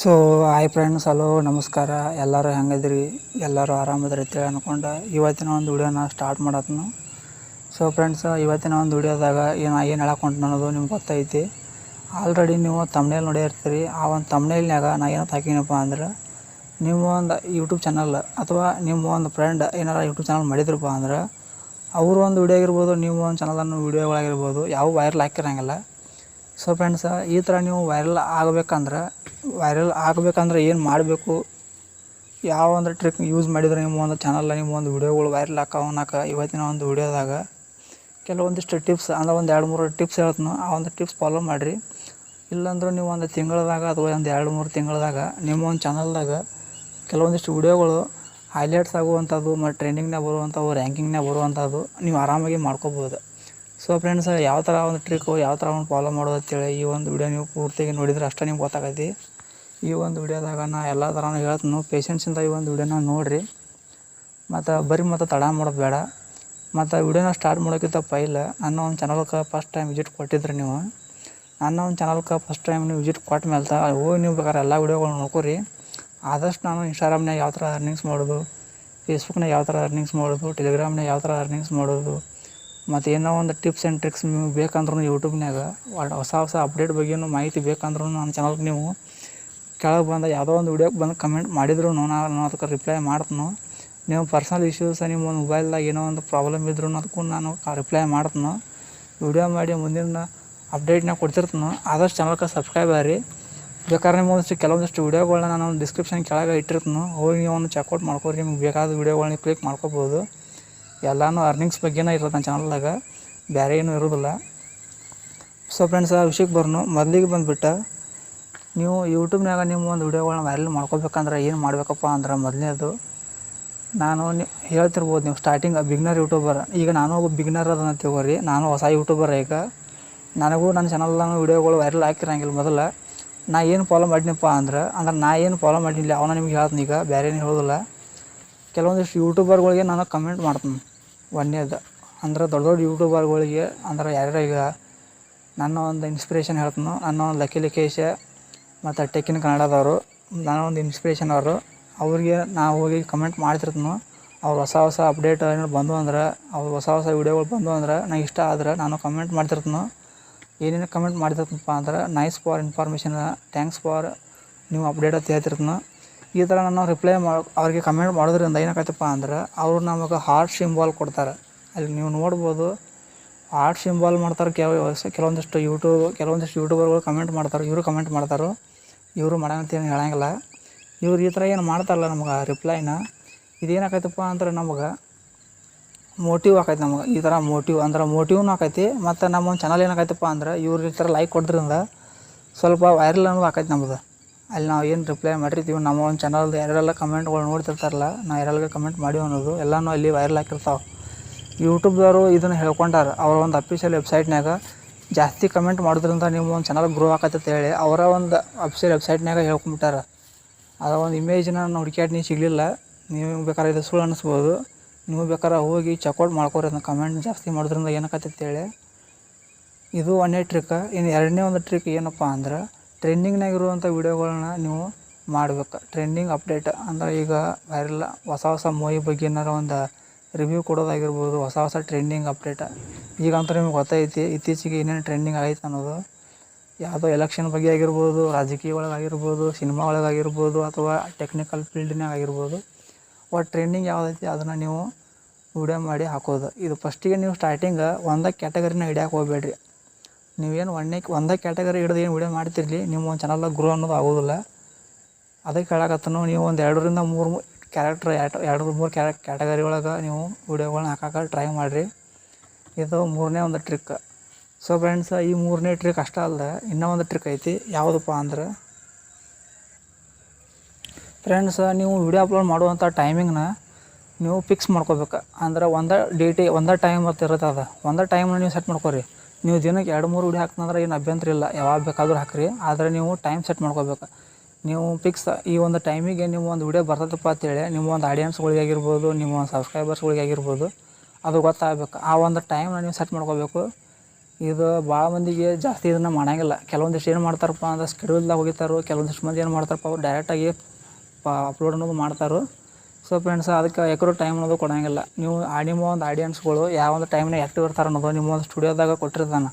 So hi friends hello ನಮಸ್ಕಾರ. ಎಲ್ಲರೂ ಹೆಂಗದ್ರಿ ಎಲ್ಲರೂ ಆರಾಮದ್ರಿ ಅಂತೇಳಿ ಅಂದ್ಕೊಂಡು ಇವತ್ತಿನ ಒಂದು ವಿಡಿಯೋನ ಸ್ಟಾರ್ಟ್ ಮಾಡತ್ನು. ಸೊ ಫ್ರೆಂಡ್ಸ್ ಇವತ್ತಿನ ಒಂದು ವಿಡಿಯೋದಾಗ ಏನು ಏನು ಹೇಳಕ್ಕೆ ಅನ್ನೋದು ನಿಮ್ಗೆ ಗೊತ್ತೈತಿ. ಆಲ್ರೆಡಿ ನೀವು ತಮ್ನೇಲ್ ನೋಡಿರ್ತೀರಿ ಆ ಒಂದು ತಮ್ನೇಲ್ನಾಗ ನಾ ಏನೋ ತಾಕಿನಪ್ಪ ಅಂದ್ರೆ ನಿಮ್ಮ ಒಂದು ಯೂಟ್ಯೂಬ್ ಚಾನಲ್ ಅಥವಾ ನಿಮ್ಮ ಒಂದು ಫ್ರೆಂಡ್ ಏನಾರ ಯೂಟ್ಯೂಬ್ ಚಾನಲ್ ಮಾಡಿದ್ರಪ್ಪ ಅಂದ್ರೆ, ಅವರು ಒಂದು ವಿಡಿಯೋ ಆಗಿರ್ಬೋದು, ನೀವು ಒಂದು ಚಾನಲನ್ನು ವಿಡಿಯೋಗಳಾಗಿರ್ಬೋದು ಯಾವ ವೈರಲ್ ಹಾಕಿರಂಗಿಲ್ಲ ಸೊ ಫ್ರೆಂಡ್ಸ್ ಈ ಥರ ನೀವು ವೈರಲ್ ಆಗಬೇಕಂದ್ರೆ ವೈರಲ್ ಆಗಬೇಕಂದ್ರೆ ಏನು ಮಾಡಬೇಕು? ಯಾವ ಒಂದು ಟ್ರಿಕ್ ಯೂಸ್ ಮಾಡಿದ್ರೆ ನಿಮ್ಮ ಒಂದು ಚಾನಲ್ ನಿಮ್ಮ ಒಂದು ವಿಡಿಯೋಗಳು ವೈರಲ್ ಹಾಕೋನಕ ಇವತ್ತಿನ ಒಂದು ವಿಡಿಯೋದಾಗ ಕೆಲವೊಂದಿಷ್ಟು ಟಿಪ್ಸ್ ಅಂದ್ರೆ ಒಂದು ಎರಡು ಮೂರು ಟಿಪ್ಸ್ ಹೇಳ್ತೀನಿ. ಆ ಒಂದು ಟಿಪ್ಸ್ ಫಾಲೋ ಮಾಡಿರಿ. ಇಲ್ಲಾಂದ್ರೆ ನೀವು ಒಂದು ತಿಂಗಳದಾಗ ಅಥವಾ ಒಂದು ಎರಡು ಮೂರು ತಿಂಗಳದಾಗ ನಿಮ್ಮ ಒಂದು ಚಾನಲ್ದಾಗ ಕೆಲವೊಂದಿಷ್ಟು ವಿಡಿಯೋಗಳು ಹೈಲೈಟ್ಸ್ ಆಗುವಂಥದ್ದು, ಮತ್ತು ಟ್ರೆಂಡಿಂಗ್ನಾಗ ಬರುವಂಥವು ರ್ಯಾಂಕಿಂಗ್ನಾಗ ಬರುವಂಥದ್ದು, ನೀವು ಆರಾಮಾಗಿ ಮಾಡ್ಕೋಬೋದು. ಸೊ ಫ್ರೆಂಡ್ಸ್ ಯಾವ ಥರ ಒಂದು ಟ್ರಿಕ್ಕು ಯಾವ ಥರ ಒಂದು ಫಾಲೋ ಮಾಡೋದು ಅಂತೇಳಿ ಈ ಒಂದು ವಿಡಿಯೋ ನೀವು ಪೂರ್ತಿಗೆ ನೋಡಿದ್ರೆ ಅಷ್ಟೇ ನಿಮ್ಗೆ ಗೊತ್ತಾಗೈತಿ. ಈ ಒಂದು ವಿಡಿಯೋದಾಗ ನಾ ಎಲ್ಲ ಥರನೂ ಹೇಳ್ತೀನಿ. ಪೇಷನ್ಸಿಂದ ಈ ಒಂದು ವಿಡಿಯೋನ ನೋಡಿರಿ. ಮತ್ತು ಬರೀ ಮತ್ತು ತಡ ಮಾಡೋದು ಬೇಡ. ಮತ್ತು ವಿಡಿಯೋನ ಸ್ಟಾರ್ಟ್ ಮಾಡೋಕ್ಕಿಂತ ಪೈಲ ನನ್ನ ಒಂದು ಚಾನಲ್ಗೆ ಫಸ್ಟ್ ಟೈಮ್ ವಿಸಿಟ್ ಕೊಟ್ಟಿದ್ರಿ ನೀವು. ನನ್ನ ಒಂದು ಚಾನಲ್ಗೆ ಫಸ್ಟ್ ಟೈಮ್ ನೀವು ವಿಸಿಟ್ ಕೊಟ್ಟ ಮೇಲೆ ಹೋಗಿ ನೀವು ಬೇಕಾದ್ರೆ ಎಲ್ಲ ವಿಡಿಯೋಗಳು ನೋಡ್ಕೊರಿ. ಆದಷ್ಟು ನಾನು ಇನ್ಸ್ಟಾಗ್ರಾಮ್ನಾಗ ಯಾವ ಥರ ಅರ್ನಿಂಗ್ಸ್ ಮಾಡೋದು ಫೇಸ್ಬುಕ್ನಾಗ ಯಾವ ಥರ ಅರ್ನಿಂಗ್ಸ್ ಮಾಡೋದು ಟೆಲಿಗ್ರಾಮ್ನಾಗ ಯಾವ ಥರ ಅರ್ನಿಂಗ್ಸ್ ಮಾಡೋದು ಮತ್ತು ಏನೋ ಒಂದು ಟಿಪ್ಸ್ ಆ್ಯಂಡ್ ಟ್ರಿಕ್ಸ್ ನೀವು ಬೇಕಂದ್ರೂ ಯೂಟ್ಯೂಬ್ನಾಗ ಹೊಸ ಹೊಸ ಅಪ್ಡೇಟ್ ಬಗ್ಗೆನೂ ಮಾಹಿತಿ ಬೇಕಂದ್ರೂ ನನ್ನ ಚಾನಲ್ಗೆ ನೀವು ಕೆಳಗೆ ಬಂದ ಯಾವುದೋ ಒಂದು ವಿಡಿಯೋಗೆ ಬಂದು ಕಮೆಂಟ್ ಮಾಡಿದ್ರು ನಾನು ನಾನು ಅದಕ್ಕೆ ರಿಪ್ಲೈ ಮಾಡ್ತೀನಿ. ನೀವು ಪರ್ಸನಲ್ ಇಶ್ಯೂಸ್ ನಿಮ್ಮ ಒಂದು ಮೊಬೈಲ್ದಾಗ ಏನೋ ಒಂದು ಪ್ರಾಬ್ಲಮ್ ಇದ್ರೂ ಅದಕ್ಕೂ ನಾನು ರಿಪ್ಲೈ ಮಾಡ್ತೀನಿ. ವಿಡಿಯೋ ಮಾಡಿ ಮುಂದಿನ ಅಪ್ಡೇಟ್ನ ಕೊಡ್ತಿರ್ತೀನಿ. ಆದಷ್ಟು ಚಾನಲ್ಗೆ ಸಬ್ಸ್ಕ್ರೈಬ್ ಆಗಿರಿ. ಬೇಕಾದ್ರೆ ನಿಮ್ಮ ಒಂದಷ್ಟು ಕೆಲವೊಂದಿಷ್ಟು ವಿಡಿಯೋಗಳನ್ನ ನಾನು ಡಿಸ್ಕ್ರಿಪ್ಷನ್ ಕೆಳಗೆ ಇಟ್ಟಿರ್ತೀನಿ. ಹೋಗಿ ನೀವು ಒಂದು ಚೆಕ್ಔಟ್ ಮಾಡ್ಕೊರಿ. ನಿಮ್ಗೆ ಬೇಕಾದ ವಿಡಿಯೋಗಳನ್ನ ಕ್ಲಿಕ್ ಮಾಡ್ಕೋಬೋದು. ಎಲ್ಲನೂ ಅರ್ನಿಂಗ್ಸ್ ಬಗ್ಗೆನೇ ಇರುತ್ತೆ ನನ್ನ ಚಾನಲ್ದಾಗ ಬೇರೆ ಏನೂ ಇರೋದಿಲ್ಲ. ಸೊ ಫ್ರೆಂಡ್ಸ್ ಆ ವಿಷಯಕ್ಕೆ ಬರ್ನು. ಮೊದಲಿಗೆ ಬಂದುಬಿಟ್ಟು ನೀವು ಯೂಟ್ಯೂಬ್ನಾಗ ನಿಮ್ಮ ಒಂದು ವೀಡಿಯೋಗಳನ್ನ ವೈರಲ್ ಮಾಡ್ಕೋಬೇಕಂದ್ರೆ ಏನು ಮಾಡಬೇಕಪ್ಪ ಅಂದ್ರೆ ಮೊದಲನೇದು ನಾನು ಹೇಳ್ತಿರ್ಬೋದು ನೀವು ಸ್ಟಾರ್ಟಿಂಗ್ ಬಿಗ್ನರ್ ಯೂಟ್ಯೂಬರ್ ಈಗ ನಾನು ಒಬ್ಬ ಬಿಗ್ನರ್ ಅದನ್ನ ತಿಳ್ಕೊರಿ ನಾನು ಹೊಸ ಯೂಟ್ಯೂಬರ್ ಈಗ. ನನಗೂ ನನ್ನ ಚಾನಲ್ದಾಗ ವೀಡಿಯೋಗಳು ವೈರಲ್ ಹಾಕಿರಂಗಿಲ್ಲ ಮೊದಲು. ನಾ ಏನು ಫಾಲೋ ಮಾಡಿನಪ್ಪ ಅಂದ್ರೆ ಅಂದ್ರೆ ನಾ ಏನು ಫಾಲೋ ಮಾಡಿಲ್ಲ ಅವನ ನಿಮ್ಗೆ ಹೇಳ್ತೀನಿ ಈಗ. ಬೇರೆ ಏನು ಹೇಳೋದಿಲ್ಲ. ಕೆಲವೊಂದಿಷ್ಟು ಯೂಟ್ಯೂಬರ್ಗಳಿಗೆ ನಾನು ಕಮೆಂಟ್ ಮಾಡ್ತೀನಿ. ಒಂದೇದು. ಅಂದ್ರೆ ದೊಡ್ಡ ದೊಡ್ಡ ಯೂಟ್ಯೂಬರ್ಗಳಿಗೆ ಅಂದ್ರೆ ಯಾರ್ಯಾರು ಈಗ ನನ್ನ ಒಂದು ಇನ್ಸ್ಪಿರೇಷನ್ ಹೇಳ್ತೀನಿ, ನನ್ನ ಒಂದು ಲಕ್ಕಿ ಲಕೇಶ ಮತ್ತು ಟೆಕ್ಕಿನ ಕನ್ನಡದವರು, ನನ್ನ ಒಂದು ಇನ್ಸ್ಪಿರೇಷನ್ ಅವರು, ಅವ್ರಿಗೆ ನಾವು ಹೋಗಿ ಕಮೆಂಟ್ ಮಾಡ್ತಿರ್ತೀನಿ, ಅವ್ರು ಹೊಸ ಹೊಸ ಅಪ್ಡೇಟ್ ಏನಾರು ಬಂದು ಅಂದ್ರೆ, ಅವ್ರು ಹೊಸ ಹೊಸ ವೀಡಿಯೋಗಳು ಬಂದು ಅಂದ್ರೆ ನಂಗೆ ಇಷ್ಟ ಆದ್ರೆ ನಾನು ಕಮೆಂಟ್ ಮಾಡ್ತಿರ್ತೀನಿ, ಏನೇನು ಕಮೆಂಟ್ ಮಾಡ್ತಿರ್ತೀನಪ್ಪ ಅಂದ್ರೆ nice for information thanks for ನೀವು ಅಪ್ಡೇಟ್ ಅಂತ ಹೇಳ್ತಿರ್ತೀನಿ ಈ ಥರ ನಾನು ರಿಪ್ಲೈ ಮಾಡಿ, ಅವ್ರಿಗೆ ಕಮೆಂಟ್ ಮಾಡೋದ್ರಿಂದ ಏನಾಗತ್ತಪ್ಪ ಅಂದ್ರೆ, ಅವರು ನಮಗೆ ಹಾರ್ಟ್ ಸಿಂಬಾಲ್ ಕೊಡ್ತಾರೆ. ಅಲ್ಲಿ ನೀವು ನೋಡ್ಬೋದು ಹಾರ್ಟ್ ಸಿಂಬಾಲ್ ಮಾಡ್ತಾರೆ ಕೆಲವು, ಕೆಲವೊಂದಿಷ್ಟು ಯೂಟ್ಯೂಬ್ ಕೆಲವೊಂದಿಷ್ಟು ಯೂಟ್ಯೂಬರ್ಗಳು ಕಮೆಂಟ್ ಮಾಡ್ತಾರೆ, ಇವರು ಕಮೆಂಟ್ ಮಾಡ್ತಾರೆ, ಇವರು ಏನು ಹೇಳಂಗಿಲ್ಲ. ಇವ್ರು ಈ ಥರ ಏನು ಮಾಡ್ತಾರಲ್ಲ ನಮ್ಗೆ ರಿಪ್ಲೈನ ಇದೇನಾಗತ್ತಪ್ಪ ಅಂದ್ರೆ ನಮಗೆ ಮೋಟಿವ್ ಆಕೈತಿ ನಮಗೆ. ಈ ಥರ ಮೋಟಿವ್ ಅಂದ್ರೆ ಮೋಟಿವ್ನೂ ಆಕೈತಿ, ಮತ್ತು ನಮ್ಮ ಒಂದು ಚಾನಲ್ ಏನಾಕೈತಪ್ಪ ಅಂದ್ರೆ, ಇವ್ರು ಈ ಥರ ಲೈಕ್ ಕೊಡ್ದ್ರಿಂದ ಸ್ವಲ್ಪ ವೈರಲ್ ಅನ್ನೋದು ಆಕೈತಿ ನಮ್ದು. ಅಲ್ಲಿ ನಾವು ಏನು ರಿಪ್ಲೈ ಮಾಡಿರ್ತೀವಿ, ನಮ್ಮ ಒಂದು ಚಾನಲ್ದು ಯಾರೆಲ್ಲ ಕಮೆಂಟ್ಗಳು ನೋಡ್ತಿರ್ತಾರಲ್ಲ ನಾ ಯಾರೆಲ್ಲ ಕಮೆಂಟ್ ಮಾಡಿ ಅನ್ನೋದು ಎಲ್ಲನೂ ಅಲ್ಲಿ ವೈರಲ್ ಹಾಕಿರ್ತಾವೆ ಯೂಟ್ಯೂಬ್ದವರು ಇದನ್ನು ಹೇಳ್ಕೊಂಡಾರ, ಅವರ ಒಂದು ಅಫಿಷಿಯಲ್ ವೆಬ್ಸೈಟ್ನಾಗ ಜಾಸ್ತಿ ಕಮೆಂಟ್ ಮಾಡೋದ್ರಿಂದ ನಿಮ್ಮ ಒಂದು ಚಾನಲ್ ಗ್ರೋ ಆಕತ್ತೆ ಹೇಳಿ, ಅವರ ಒಂದು ಅಫಿಷಿಯಲ್ ವೆಬ್ಸೈಟ್ನಾಗ ಹೇಳ್ಕೊಂಬಿಟ್ಟಾರ. ಅದರ ಒಂದು ಇಮೇಜ್ನ ನಾನು ಹುಡುಕ್ಯಾಟ್ ನೀವು ಸಿಗಲಿಲ್ಲ, ನೀವು ಬೇಕಾದ್ರೆ ಇದು ಸುಳ್ಳು ಅನ್ನಿಸ್ಬೋದು ನೀವು ಬೇಕಾದ್ರೆ ಹೋಗಿ ಚೆಕ್ಔಟ್ ಮಾಡ್ಕೊರಿ ಅದನ್ನ ಕಮೆಂಟ್ ಜಾಸ್ತಿ ಮಾಡೋದ್ರಿಂದ ಹೇಳಿ. ಇದು ಒಂದೇ ಟ್ರಿಕ್ ಇನ್ನು ಎರಡನೇ ಒಂದು ಟ್ರಿಕ್ ಏನಪ್ಪ ಅಂದ್ರೆ ಟ್ರೆಂಡಿಂಗ್ನಾಗ ಇರುವಂಥ ವೀಡಿಯೋಗಳನ್ನ ನೀವು ಮಾಡ್ಬೇಕು. ಟ್ರೆಂಡಿಂಗ್ ಅಪ್ಡೇಟ್ ಅಂದ್ರೆ ಈಗ ವೈರಲ್ ಹೊಸ ಹೊಸ ಮೂವಿ ಬಗ್ಗೆ ಏನಾರ ಒಂದು ರಿವ್ಯೂ ಕೊಡೋದಾಗಿರ್ಬೋದು, ಹೊಸ ಹೊಸ ಟ್ರೆಂಡಿಂಗ್ ಅಪ್ಡೇಟ್. ಈಗಂತೂ ನಿಮ್ಗೆ ಗೊತ್ತೈತಿ, ಇತ್ತೀಚೆಗೆ ಏನೇನು ಟ್ರೆಂಡಿಂಗ್ ಆಗೈತೆ ಅನ್ನೋದು. ಯಾವುದೋ ಎಲೆಕ್ಷನ್ ಬಗ್ಗೆ ಆಗಿರ್ಬೋದು ರಾಜಕೀಯ ಒಳಗಾಗಿರ್ಬೋದು ಸಿನಿಮಾ ಒಳಗಾಗಿರ್ಬೋದು ಅಥವಾ ಟೆಕ್ನಿಕಲ್ ಫೀಲ್ಡ್ನಾಗ ಆಗಿರ್ಬೋದು. ಒಟ್ಟು ಟ್ರೆಂಡಿಂಗ್ ಯಾವುದೈತಿ ಅದನ್ನು ನೀವು ವಿಡಿಯೋ ಮಾಡಿ ಹಾಕೋದು. ಇದು ಫಸ್ಟಿಗೆ ನೀವು ಸ್ಟಾರ್ಟಿಂಗ್ ಒಂದೇ ಕ್ಯಾಟಗರಿನ ಹಿಡಿಯಕ್ಕೆ ಹೋಗ್ಬೇಡ್ರಿ. ನೀವೇನು ಒಣ್ಣೆ ಒಂದೇ ಕ್ಯಾಟಗರಿ ಹಿಡಿದು ಏನು ವಿಡಿಯೋ ಮಾಡ್ತಿರಲಿ, ನಿಮ್ಮ ಒಂದು ಚಾನಲ್ದಾಗ ಗ್ರೋ ಅನ್ನೋದು ಆಗೋದಿಲ್ಲ. ಅದಕ್ಕೆ ಹೇಳಕತ್ತನು ನೀವು ಒಂದು ಎರಡರಿಂದ ಮೂರು ಕ್ಯಾರೆಕ್ಟರ್ ಎರಡು ಮೂರು ಕ್ಯಾರೆ ಕ್ಯಾಟಗರಿ ಒಳಗೆ ನೀವು ವೀಡಿಯೋಗಳನ್ನ ಹಾಕಕ್ಕೆ ಟ್ರೈ ಮಾಡಿರಿ. ಇದು ಮೂರನೇ ಒಂದು ಟ್ರಿಕ್ ಸೊ ಫ್ರೆಂಡ್ಸ್ ಈ ಮೂರನೇ ಟ್ರಿಕ್ ಅಷ್ಟೇ ಅಲ್ಲದೆ ಇನ್ನೂ ಒಂದು ಟ್ರಿಕ್ ಐತಿ. ಯಾವುದಪ್ಪ ಅಂದ್ರೆ ಫ್ರೆಂಡ್ಸ್ ನೀವು ವಿಡಿಯೋ ಅಪ್ಲೋಡ್ ಮಾಡುವಂಥ ಟೈಮಿಂಗ್ನ ನೀವು ಫಿಕ್ಸ್ ಮಾಡ್ಕೋಬೇಕು. ಅಂದ್ರೆ ಒಂದೇ ಡೇಟಿ ಒಂದೇ ಟೈಮ್ ಅಂತ ಇರುತ್ತೆ ಅದು. ಒಂದೇ ಟೈಮ್ನ ನೀವು ಸೆಟ್ ಮಾಡ್ಕೊರಿ. ನೀವು ದಿನಕ್ಕೆ ಎರಡು, ಮೂರು ಉಡಿ ಹಾಕ್ತಂದ್ರೆ ಏನು ಅಭ್ಯಂತರ ಇಲ್ಲ. ಯಾವಾಗ ಬೇಕಾದರೂ ಹಾಕ್ರಿ. ಆದರೆ ನೀವು ಟೈಮ್ ಸೆಟ್ ಮಾಡ್ಕೋಬೇಕು. ನೀವು ಫಿಕ್ಸ್ ಈ ಒಂದು ಟೈಮಿಗೆ ನೀವು ಒಂದು ವಿಡಿಯೋ ಬರ್ತದಪ್ಪ ಅಂತೇಳಿ, ನಿಮ್ಮ ಒಂದು ಆಡಿಯನ್ಸ್ಗಳಿಗೆ ಆಗಿರ್ಬೋದು ನಿಮ್ಮ ಒಂದು ಸಬ್ಸ್ಕ್ರೈಬರ್ಸ್ಗಳಿಗೆ ಆಗಿರ್ಬೋದು ಅದು ಗೊತ್ತಾಗಬೇಕು. ಆ ಒಂದು ಟೈಮ್ನ ನೀವು ಸೆಟ್ ಮಾಡ್ಕೋಬೇಕು. ಇದು ಭಾಳ ಮಂದಿಗೆ ಜಾಸ್ತಿ ಇದನ್ನು ಮಾಡೋಂಗಿಲ್ಲ. ಕೆಲವೊಂದಿಷ್ಟು ಏನು ಮಾಡ್ತಾರಪ್ಪ ಅಂದ್ರೆ ಸ್ಕೆಡ್ಯೂಲ್ದಾಗ ಹೋಗಿತ್ತಾರೋ ಕೆಲವೊಂದಿಷ್ಟು ಮಂದಿ ಏನು ಮಾಡ್ತಾರಪ್ಪ, ಅವ್ರು ಡೈರೆಕ್ಟಾಗಿ ಪ ಅಪ್ಲೋಡ್ ಅನ್ನೋದು ಮಾಡ್ತಾರೆ ಸೊ ಫ್ರೆಂಡ್ಸ್ ಅದಕ್ಕೆ ಎಕರೂ ಟೈಮ್ ಅನ್ನೋದು ಕೊಡಂಗಿಲ್ಲ. ನೀವು ನಿಮ್ಮ ಒಂದು ಆಡಿಯನ್ಸ್ಗಳು ಯಾವ ಒಂದು ಟೈಮ್ನಾಗ ಆ್ಯಕ್ಟಿವ್ ಇರ್ತಾರೆ ಅನ್ನೋದು ನಿಮ್ಮ ಒಂದು ಸ್ಟುಡಿಯೋದಾಗ ಕೊಟ್ಟಿರ್ತಾನೆ.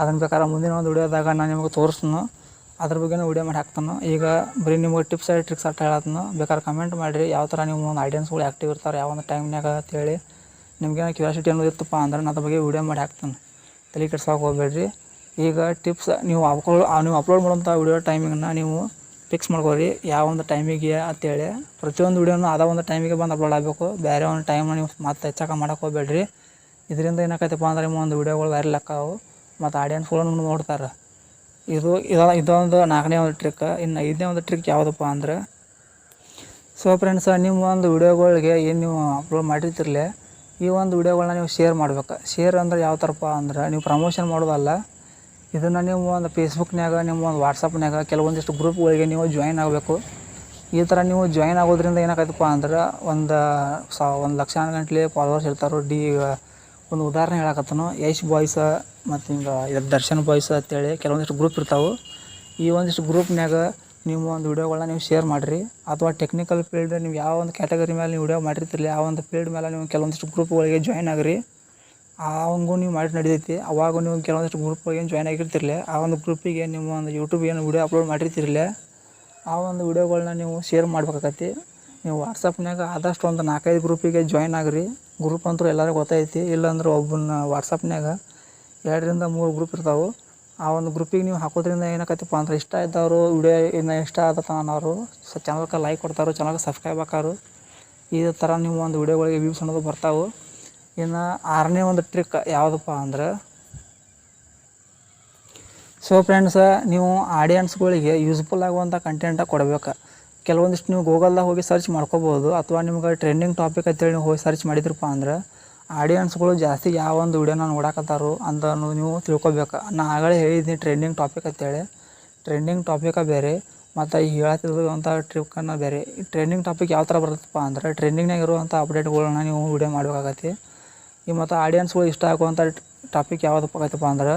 ಅದನ್ನು ಬೇಕಾದ್ರೆ ಮುಂದಿನ ಒಂದು ವಿಡಿಯೋದಾಗ ನಾನು ನಿಮಗೆ ತೋರಿಸ್ತೀನಿ. ಅದ್ರ ಬಗ್ಗೆನೂ ವಿಡಿಯೋ ಮಾಡಿ ಹಾಕ್ತಾನೆ. ಈಗ ಬರೀ ನಿಮಗೆ ಟಿಪ್ಸ್ ಆ್ಯಂಡ್ ಟ್ರಿಕ್ಸ್ ಆಟ ಹೇಳತ್ನು ಬೇಕಾದ್ರೆ ಕಮೆಂಟ್ ಮಾಡಿರಿ. ಯಾವ ಥರ ನಿಮ್ಮ ಒಂದು ಆಡಿಯನ್ಸ್ಗಳು ಆ್ಯಕ್ಟಿವ್ ಇರ್ತಾರೆ, ಯಾವ ಒಂದು ಟೈಮ್ನಾಗ ಅಂತೇಳಿ ನಿಮ್ಗೇನೋ ಕ್ಯೂರಿಯಾಸಿಟಿ ಅನ್ನೋದು ಇತ್ತಪ್ಪ ಅಂದ್ರೆ ನಾನು ಅದ್ರ ಬಗ್ಗೆ ವಿಡಿಯೋ ಮಾಡಿ ಹಾಕ್ತಾನೆ. ತಲೆ ಕೆಡ್ಸೋಕೆ ಹೋಗ್ಬೇಡ್ರಿ. ಈಗ ಟಿಪ್ಸ್ ನೀವು ಅಪ್ಲೋಡ್ ನೀವು ಅಪ್ಲೋಡ್ ಮಾಡುವಂಥ ವಿಡಿಯೋ ಟೈಮಿಂಗನ್ನ ನೀವು ಫಿಕ್ಸ್ ಮಾಡ್ಕೊರಿ ಯಾವ ಒಂದು ಟೈಮಿಗೆ ಅಂತೇಳಿ. ಪ್ರತಿಯೊಂದು ವಿಡಿಯೋನು ಅದ ಒಂದು ಟೈಮಿಗೆ ಬಂದು ಅಪ್ಲೋಡ್ ಆಗಬೇಕು. ಬೇರೆ ಒಂದು ಟೈಮ್ ನೀವು ಮತ್ತೆ ಹೆಚ್ಚಾಕ ಮಾಡಕ್ಕೆ ಹೋಗ್ಬೇಡ್ರಿ. ಇದರಿಂದ ಏನಾಕೈತಪ್ಪ ಅಂದ್ರೆ ನಿಮ್ಮ ಒಂದು ವಿಡಿಯೋಗಳು ವೈರಲ್ ಆಕ್ಕಾವು ಮತ್ತು ಆಡಿಯನ್ಸ್ಗಳು ನೋಡ್ತಾರೆ. ಇದು, ಇದ, ಇದೊಂದು ನಾಲ್ಕನೇ ಒಂದು ಟ್ರಿಕ್ ಇನ್ನು ಐದನೇ ಒಂದು ಟ್ರಿಕ್ ಯಾವುದಪ್ಪ ಅಂದ್ರೆ ಸೊ ಫ್ರೆಂಡ್ಸ್ ನಿಮ್ಮ ಒಂದು ವಿಡಿಯೋಗಳಿಗೆ ಏನು ನೀವು ಅಪ್ಲೋಡ್ ಮಾಡಿರ್ತಿರಲಿ, ಈ ಒಂದು ವಿಡಿಯೋಗಳನ್ನ ನೀವು ಶೇರ್ ಮಾಡ್ಬೇಕು. ಶೇರ್ ಅಂದ್ರೆ ಯಾವ ಥರಪ್ಪ ಅಂದ್ರೆ, ನೀವು ಪ್ರಮೋಷನ್ ಮಾಡೋದಲ್ಲ ಇದನ್ನು ನೀವು ಒಂದು ಫೇಸ್ಬುಕ್ನ್ಯಾಗ ನಿಮ್ಮ ಒಂದು ವಾಟ್ಸಪ್ನ್ಯಾಗ ಕೆಲವೊಂದಿಷ್ಟು ಗ್ರೂಪ್ಗಳಿಗೆ ನೀವು ಜಾಯಿನ್ ಆಗಬೇಕು. ಈ ಥರ ನೀವು ಜಾಯಿನ್ ಆಗೋದ್ರಿಂದ ಏನಾಗತ್ತಪ್ಪ ಅಂದ್ರೆ ಒಂದು ಸಾ, ಒಂದು ಲಕ್ಷ ಗಂಟ್ಲೆ ಫಾಲೋವರ್ಸ್ ಇರ್ತಾರೆ. ಡಿ, ಒಂದು ಉದಾಹರಣೆ ಹೇಳಕತ್ತನು. ಯಶ್ ಬಾಯ್ಸ ಮತ್ತು ಹಿಂಗೆ ಇದು ದರ್ಶನ್ ಬಾಯ್ಸ್ ಅಂತೇಳಿ ಕೆಲವೊಂದಿಷ್ಟು ಗ್ರೂಪ್ ಇರ್ತಾವೆ. ಈ ಒಂದಿಷ್ಟು ಗ್ರೂಪ್ನ್ಯಾಗ ನೀವು ಒಂದು ವಿಡಿಯೋಗಳನ್ನ ನೀವು ಶೇರ್ ಮಾಡಿರಿ. ಅಥವಾ ಟೆಕ್ನಿಕಲ್ ಫೀಲ್ಡ್ ನೀವು ಯಾವ ಒಂದು ಕ್ಯಾಟಗರಿ ಮೇಲೆ ನೀವು ವಿಡಿಯೋ ಮಾಡಿರ್ತಿರಲಿ ಆ ಒಂದು ಫೀಲ್ಡ್ ಮೇಲೆ ನೀವು ಕೆಲವೊಂದಿಷ್ಟು ಗ್ರೂಪ್ಗಳಿಗೆ ಜಾಯ್ನ್ ಆಗಿರಿ. ಅವಂಗೂ ನೀವು ಮಾಡಿ ನಡೀತೈತಿ. ಅವಾಗ ನೀವು ಕೆಲವೊಂದಿಷ್ಟು ಗ್ರೂಪ್ ಏನು ಜಾಯ್ನ್ ಆಗಿರ್ತಿರಲಿ ಆ ಒಂದು ಗ್ರೂಪಿಗೆ ನಿಮ್ಮ ಒಂದು ಯೂಟ್ಯೂಬ್ ಏನು ವಿಡಿಯೋ ಅಪ್ಲೋಡ್ ಮಾಡಿರ್ತಿರಲಿ ಆ ಒಂದು ವಿಡಿಯೋಗಳನ್ನ ನೀವು ಶೇರ್ ಮಾಡ್ಬೇಕಾಗತ್ತೆ. ನೀವು ವಾಟ್ಸಪ್ನಾಗ ಆದಷ್ಟು ಒಂದು ನಾಲ್ಕೈದು ಗ್ರೂಪಿಗೆ ಜಾಯ್ನ್ ಆಗಿರಿ. ಗ್ರೂಪ್ ಅಂತೂ ಎಲ್ಲರಿಗೂ ಗೊತ್ತೈತಿ. ಇಲ್ಲಾಂದ್ರೆ ಒಬ್ಬನ ವಾಟ್ಸಪ್ನಾಗ ಎರಡರಿಂದ ಮೂರು ಗ್ರೂಪ್ ಇರ್ತಾವೆ. ಆ ಒಂದು ಗ್ರೂಪಿಗೆ ನೀವು ಹಾಕೋದ್ರಿಂದ ಏನಾಕತ್ತಪ್ಪ ಅಂದ್ರೆ ಇಷ್ಟ ಇದ್ದವರು ವಿಡಿಯೋ ಇನ್ನು ಇಷ್ಟ ಆದ ಅನ್ನೋರು ಸೊ ಚಾನಲ್ಗೆ ಲೈಕ್ ಕೊಡ್ತಾರೆ ಚಾನಲ್ಗೆ ಸಬ್ಸ್ಕ್ರೈಬ್ ಹಾಕಾರು ಈ ಥರ ನೀವು ಒಂದು ವಿಡಿಯೋಗಳಿಗೆ ವ್ಯೂಸ್ ಅನ್ನೋದು ಬರ್ತಾವೆ. ಇನ್ನು ಆರನೇ ಒಂದು ಟ್ರಿಕ್ ಯಾವುದಪ್ಪ ಅಂದ್ರೆ ಸೊ ಫ್ರೆಂಡ್ಸ ನೀವು ಆಡಿಯನ್ಸ್ಗಳಿಗೆ ಯೂಸ್ಫುಲ್ ಆಗುವಂಥ ಕಂಟೆಂಟ ಕೊಡಬೇಕು. ಕೆಲವೊಂದಿಷ್ಟು ನೀವು ಗೂಗಲ್ದಾಗ ಹೋಗಿ ಸರ್ಚ್ ಮಾಡ್ಕೋಬೋದು, ಅಥವಾ ನಿಮ್ಗೆ ಟ್ರೆಂಡಿಂಗ್ ಟಾಪಿಕ್ ಅಂತೇಳಿ ನೀವು ಹೋಗಿ ಸರ್ಚ್ ಮಾಡಿದ್ರಪ್ಪ ಅಂದ್ರೆ ಆಡಿಯನ್ಸ್ಗಳು ಜಾಸ್ತಿ ಯಾವ ಒಂದು ವಿಡಿಯೋನ ನೋಡಕತ್ತಾರು ಅಂತ ನೀವು ತಿಳ್ಕೊಬೇಕು. ನಾನು ಆಗಲೇ ಹೇಳಿದ್ದೀನಿ ಟ್ರೆಂಡಿಂಗ್ ಟಾಪಿಕ್ ಅಂತೇಳಿ ಟ್ರೆಂಡಿಂಗ್ ಟಾಪಿಕ ಬೇರೆ, ಮತ್ತು ಈ ಹೇಳತ್ತಿರುವಂಥ ಟ್ರಿಪ್ಕನ್ನು ಬೇರೆ. ಟ್ರೆಂಡಿಂಗ್ ಟಾಪಿಕ್ ಯಾವ ಥರ ಬರುತ್ತಪ್ಪ ಅಂದ್ರೆ ಟ್ರೆಂಡಿಂಗ್ನಾಗ ಇರುವಂಥ ಅಪ್ಡೇಟ್ಗಳನ್ನ ನೀವು ವಿಡಿಯೋ ಮಾಡಬೇಕಾಗತ್ತೆ. ಈ ಮತ್ತು ಆಡಿಯನ್ಸ್ಗಳು ಇಷ್ಟ ಆಗುವಂಥ ಟಾಪಿಕ್ ಯಾವುದಪ್ಪ ಆಗತ್ತಪ್ಪ ಅಂದ್ರೆ,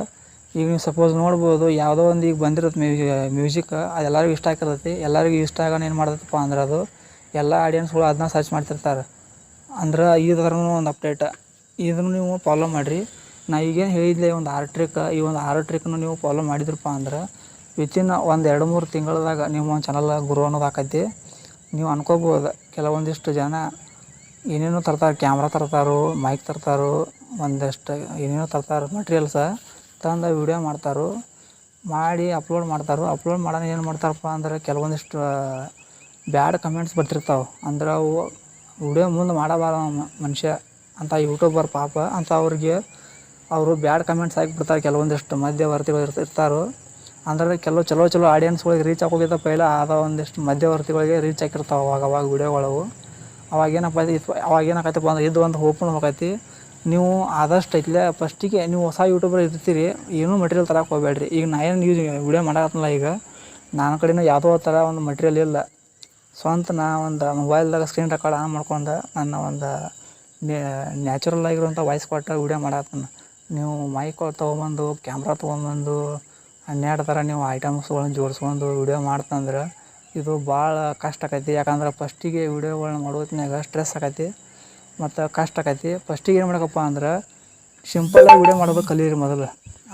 ಈಗ ನೀವು ಸಪೋಸ್ ನೋಡ್ಬೋದು, ಯಾವುದೋ ಒಂದು ಈಗ ಬಂದಿರುತ್ತೆ ಮ್ಯೂಸಿ ಮ್ಯೂಸಿಕ್ ಅದು ಎಲ್ಲರಿಗೂ ಇಷ್ಟ ಆಗಿರ್ತೈತಿ. ಎಲ್ಲರಿಗೂ ಇಷ್ಟ ಆಗೋಣ ಏನು ಮಾಡತ್ತಪ್ಪ ಅಂದ್ರೆ ಅದು, ಎಲ್ಲ ಆಡಿಯನ್ಸ್ಗಳು ಅದನ್ನ ಸರ್ಚ್ ಮಾಡ್ತಿರ್ತಾರೆ. ಅಂದ್ರೆ ಈ ಥರನೂ ಒಂದು ಅಪ್ಡೇಟ್ ಇದನ್ನು ನೀವು ಫಾಲೋ ಮಾಡಿರಿ. ನಾ ಈಗೇನು ಹೇಳಿದ್ಲೆ ಒಂದು ಆರು ಟ್ರಿಕ್ ಈ ಒಂದು ಆರು ಟ್ರಿಕ್ನು ನೀವು ಫಾಲೋ ಮಾಡಿದ್ರಪ್ಪ ಅಂದ್ರೆ ವಿತಿನ್ ಒಂದು ಎರಡು ಮೂರು ತಿಂಗಳದಾಗ ನಿಮ್ಮ ಒಂದು ಚಾನಲ್ ಗುರು ಅನ್ನೋದು ಆಕೈತಿ. ನೀವು ಅನ್ಕೋಬೋದು, ಕೆಲವೊಂದಿಷ್ಟು ಜನ ಏನೇನೋ ತರ್ತಾರೆ ಕ್ಯಾಮ್ರಾ ತರ್ತಾರೋ ಮೈಕ್ ತರ್ತಾರೋ, ಒಂದಷ್ಟು ಏನೇನೋ ತರ್ತಾರೆ ಮಟ್ರಿಯಲ್ಸ ತಂದು ವಿಡಿಯೋ ಮಾಡ್ತಾರೋ, ಮಾಡಿ ಅಪ್ಲೋಡ್ ಮಾಡ್ತಾರೋ. ಅಪ್ಲೋಡ್ ಮಾಡೋಣ ಏನು ಮಾಡ್ತಾರಪ್ಪ ಅಂದ್ರೆ ಕೆಲವೊಂದಿಷ್ಟು ಬ್ಯಾಡ್ ಕಮೆಂಟ್ಸ್ ಬರ್ತಿರ್ತಾವೆ. ಅಂದ್ರೆ ಅವು ವಿಡಿಯೋ ಮುಂದೆ ಮಾಡಬಾರ ಮನುಷ್ಯ ಅಂತ ಯೂಟ್ಯೂಬರ್ ಪಾಪ ಅಂತ ಅವ್ರಿಗೆ ಅವರು ಬ್ಯಾಡ್ ಕಮೆಂಟ್ಸ್ ಹಾಕಿಬಿಡ್ತಾರೆ ಕೆಲವೊಂದಿಷ್ಟು. ಮಧ್ಯವರ್ತಿಗಳು ಇರ್ತ, ಇರ್ತಾರೋ. ಅಂದ್ರೆ ಕೆಲವು ಚಲೋ ಚಲೋ ಆಡಿಯನ್ಸ್ಗಳಿಗೆ ರೀಚ್ ಆಗೋಗಿದ್ದ ಪೈಲ ಆದ ಒಂದಿಷ್ಟು ಮಧ್ಯವರ್ತಿಗಳಿಗೆ ರೀಚ್ ಆಗಿರ್ತಾವೆ ಅವಾಗ ಅವಾಗ ವಿಡಿಯೋಗಳು ಅವಾಗ ಏನಪ್ಪ ಅವಾಗ ಏನಾಗತ್ತಪ್ಪ ಅಂದ್ರೆ ಇದು ಒಂದು ಓಪನ್ ಹೋಗೈತಿ. ನೀವು ಆದಷ್ಟು ಐತಿಲ್ಲ ಫಸ್ಟಿಗೆ ನೀವು ಹೊಸ ಯೂಟ್ಯೂಬರ್ ಇರ್ತೀರಿ, ಏನೂ ಮಟೀರಿಯಲ್ ತರಕ್ಕೆ ಹೋಗ್ಬೇಡ್ರಿ. ಈಗ ನಾ ಏನು ಯೂಸ್ ವಿಡಿಯೋ ಮಾಡಾಕತ್ತಲ್ಲ ಈಗ ನನ್ನ ಕಡೆನೂ ಯಾವುದೋ ಥರ ಒಂದು ಮಟೀರಿಯಲ್ ಇಲ್ಲ. ಸ್ವಂತ ನಾ ಒಂದು ಮೊಬೈಲ್ದಾಗ ಸ್ಕ್ರೀನ್ ರೆಕಾರ್ಡ್ ಆನ್ ಮಾಡ್ಕೊಂಡು ನನ್ನ ಒಂದು ನ್ಯಾಚುರಲ್ ಆಗಿರುವಂಥ ವಾಯ್ಸ್ ಕೊಟ್ಟ ವಿಡಿಯೋ ಮಾಡತ್ತನ ನೀವು ಮೈಕ್ ತೊಗೊಂಬಂದು ಕ್ಯಾಮ್ರಾ ತೊಗೊಂಬಂದು, ಹನ್ನೆರಡು ಥರ ನೀವು ಐಟಮ್ಸ್ಗಳನ್ನ ಜೋಡಿಸ್ಕೊಂಡು ವಿಡಿಯೋ ಮಾಡ್ತಂದ್ರೆ ಇದು ಭಾಳ ಕಷ್ಟ ಆಕೈತಿ. ಯಾಕಂದ್ರೆ ಫಸ್ಟಿಗೆ ವಿಡಿಯೋಗಳ್ನ ಮಾಡೋ ಸ್ಟ್ರೆಸ್ ಆಕೈತಿ. ಮತ್ತು ಕಷ್ಟ ಆಕೈತಿ. ಫಸ್ಟಿಗೆ ಏನು ಮಾಡಬೇಕಪ್ಪ ಅಂದ್ರೆ ಸಿಂಪಲ್ಲಾಗಿ ವಿಡಿಯೋ ಮಾಡೋದು ಕಲೀರಿ ಮೊದಲು.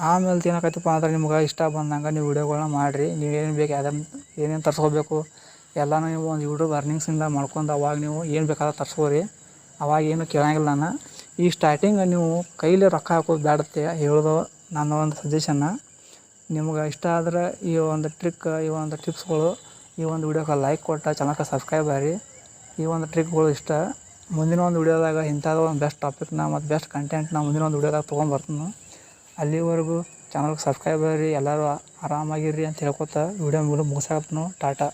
ಆಮೇಲೆ ಏನಾಕೈತಪ್ಪ ಅಂದ್ರೆ ನಿಮ್ಗೆ ಇಷ್ಟ ಬಂದಂಗೆ ನೀವು ವಿಡಿಯೋಗಳ್ನ ಮಾಡಿರಿ. ನೀವೇನು ಬೇಕು ಯಾವ್ದನ್ನು ಏನೇನು ತರ್ಸ್ಕೋಬೇಕು ಎಲ್ಲನೂ ನೀವು ಒಂದು ಯೂಟ್ಯೂಬ್ ಅರ್ನಿಂಗ್ಸಿಂದ ಮಾಡ್ಕೊಂಡು ಅವಾಗ ನೀವು ಏನು ಬೇಕಾದ ತರ್ಸ್ಕೋರಿ. ಅವಾಗ ಏನು ಕೇಳಂಗಿಲ್ಲ ನಾನು. ಈ ಸ್ಟಾರ್ಟಿಂಗ್ ನೀವು ಕೈಲಿ ರೊಕ್ಕ ಹಾಕೋದು ಬೇಡತ್ತೆ ಹೇಳೋದು ನನ್ನ ಒಂದು ಸಜೆಷನ್ನ ನಿಮ್ಗೆ ಇಷ್ಟ ಆದ್ರೆ ಈ ಒಂದು ಟ್ರಿಕ್ ಈ ಒಂದು ಟಿಪ್ಸ್ಗಳು ಈ ಒಂದು ವಿಡಿಯೋಕ್ಕೆ ಲೈಕ್ ಕೊಟ್ಟು ಚಾನಲ್ಗೆ ಸಬ್ಸ್ಕ್ರೈಬ್ ಆಗಿ ಈ ಒಂದು ಟ್ರಿಕ್ಗಳು ಇಷ್ಟ. ಮುಂದಿನ ಒಂದು ವಿಡಿಯೋದಾಗ ಇಂಥದ್ದು ಒಂದು ಬೆಸ್ಟ್ ಟಾಪಿಕ್ನ ಮತ್ತು ಬೆಸ್ಟ್ ಕಂಟೆಂಟ್ನ ಮುಂದಿನ ಒಂದು ವಿಡಿಯೋದಾಗ ತೊಗೊಂಬರ್ತೀನಿ ಅಲ್ಲಿವರೆಗೂ ಚಾನಲ್ಗೆ ಸಬ್ಸ್ಕ್ರೈಬ್ ಆಗಿ ಎಲ್ಲರೂ ಆರಾಮಾಗಿರ್ರಿ ಅಂತ ಹೇಳ್ಕೊತ ವಿಡಿಯೋ ಮುಗಿಸಾಕತ್ನು ಟಾಟಾ.